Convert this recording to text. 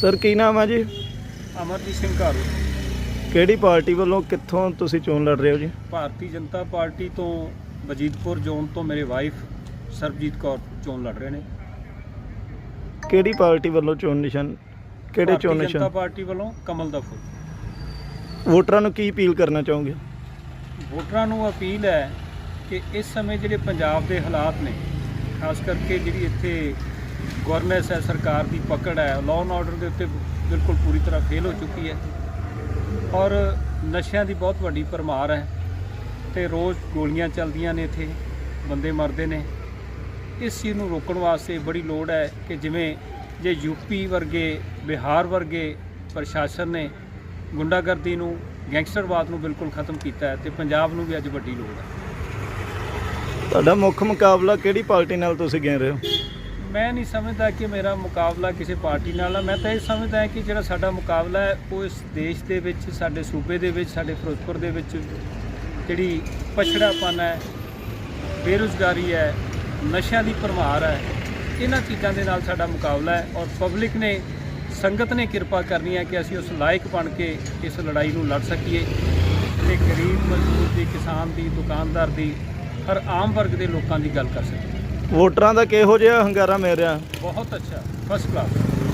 Sir ਕੀ ਨਾਮ ਹੈ ਜੀ? ਅਮਰਜੀਤ ਸਿੰਘ ਘਾਰੂ। ਕਿਹੜੀ ਪਾਰਟੀ ਵੱਲੋਂ ਕਿੱਥੋਂ ਤੁਸੀਂ ਚੋਣ ਲੜ ਰਹੇ ਹੋ ਜੀ? ਭਾਰਤੀ ਜਨਤਾ ਪਾਰਟੀ ਤੋਂ ਵਜੀਦਪੁਰ ਜ਼ੋਨ ਤੋਂ ਮੇਰੇ ਵਾਈਫ ਸਰਬਜੀਤ ਕੌਰ ਚੋਣ ਲੜ ਰਹੇ ਨੇ। ਕਿਹੜੀ ਪਾਰਟੀ ਵੱਲੋਂ ਚੋਣ ਨਿਸ਼ਾਨ ਕਿਹੜੇ ਭਾਰਤੀ ਚੋਣ ਜਨਤਾ ਨਿਸ਼ਾਨ? ਪਾਰਟੀ ਵੱਲੋਂ ਕਮਲ ਦਾ ਫੁੱਲ। ਵੋਟਰਾਂ ਨੂੰ ਕੀ ਅਪੀਲ ਕਰਨਾ ਚਾਹੋਗੇ? ਵੋਟਰਾਂ ਨੂੰ ਅਪੀਲ ਹੈ ਕਿ ਇਸ ਸਮੇਂ ਜਿਹੜੇ ਪੰਜਾਬ ਦੇ ਹਾਲਾਤ ਨੇ ਖਾਸ ਕਰਕੇ ਜਿਹੜੀ ਇੱਥੇ ਗਵਰਨੈਂਸ ਹੈ, ਸਰਕਾਰ ਦੀ ਪਕੜ ਹੈ ਲਾਅ ਐਂਡ ਆਰਡਰ ਦੇ ਉੱਤੇ ਬਿਲਕੁਲ ਪੂਰੀ ਤਰ੍ਹਾਂ ਫੇਲ ਹੋ ਚੁੱਕੀ ਹੈ। ਔਰ ਨਸ਼ਿਆਂ ਦੀ ਬਹੁਤ ਵੱਡੀ ਭਰਮਾਰ ਹੈ ਤੇ ਰੋਜ਼ ਗੋਲੀਆਂ ਚੱਲਦੀਆਂ ਨੇ ਇੱਥੇ, ਬੰਦੇ ਮਰਦੇ ਨੇ। ਇਸ ਚੀਜ਼ ਨੂੰ ਰੋਕਣ ਵਾਸਤੇ ਬੜੀ ਲੋੜ ਹੈ ਕਿ ਜਿਵੇਂ ਜੇ ਯੂਪੀ ਵਰਗੇ, ਬਿਹਾਰ ਵਰਗੇ ਪ੍ਰਸ਼ਾਸਨ ਨੇ ਗੁੰਡਾਗਰਦੀ ਨੂੰ, ਗੈਂਗਸਟਰਵਾਦ ਨੂੰ ਬਿਲਕੁਲ ਖਤਮ ਕੀਤਾ ਹੈ ਤੇ ਪੰਜਾਬ ਨੂੰ ਵੀ ਅੱਜ ਵੱਡੀ ਲੋੜ ਹੈ। ਤੁਹਾਡਾ ਮੁੱਖ ਮੁਕਾਬਲਾ ਕਿਹੜੀ ਪਾਰਟੀ ਨਾਲ ਤੁਸੀਂ ਗਏ ਰਹੇ ਹੋ? ਮੈਂ ਨਹੀਂ ਸਮਝਦਾ ਕਿ ਮੇਰਾ ਮੁਕਾਬਲਾ ਕਿਸੇ ਪਾਰਟੀ ਨਾਲ ਹੈ ਮੈਂ ਤਾਂ ਇਹ ਸਮਝਦਾ ਕਿ ਜਿਹੜਾ ਸਾਡਾ ਮੁਕਾਬਲਾ ਹੈ, ਉਹ ਇਸ ਦੇਸ਼ ਦੇ ਵਿੱਚ, ਸਾਡੇ ਸੂਬੇ ਦੇ ਵਿੱਚ, ਸਾਡੇ ਫਿਰੋਜ਼ਪੁਰ ਦੇ ਵਿੱਚ ਜਿਹੜੀ ਪਛੜਾਪਨ ਹੈ, ਬੇਰੁਜ਼ਗਾਰੀ ਹੈ, ਨਸ਼ਿਆਂ ਦੀ ਭਰਮਾਰ ਹੈ, ਇਹਨਾਂ ਚੀਜ਼ਾਂ ਦੇ ਨਾਲ ਸਾਡਾ ਮੁਕਾਬਲਾ ਹੈ ਔਰ ਪਬਲਿਕ ਨੇ, ਸੰਗਤ ਨੇ ਕਿਰਪਾ ਕਰਨੀ ਹੈ ਕਿ ਅਸੀਂ ਉਸ ਲਾਇਕ ਬਣ ਕੇ ਇਸ ਲੜਾਈ ਨੂੰ ਲੜ ਸਕੀਏ। ਤੇ ਗਰੀਬ ਮਜ਼ਦੂਰ ਦੀ, ਕਿਸਾਨ ਦੀ, ਦੁਕਾਨਦਾਰ ਦੀ, ਹਰ ਆਮ ਵਰਗ ਦੇ ਲੋਕਾਂ ਦੀ ਗੱਲ ਕਰ ਸਕੀਏ। ਵੋਟਰਾਂ ਦਾ ਕਿਹੋ ਜਿਹਾ ਹੰਗਾਰਾ ਮਿਲ ਰਿਹਾ? ਬਹੁਤ ਅੱਛਾ ਫਸਟ ਕਲਾਸ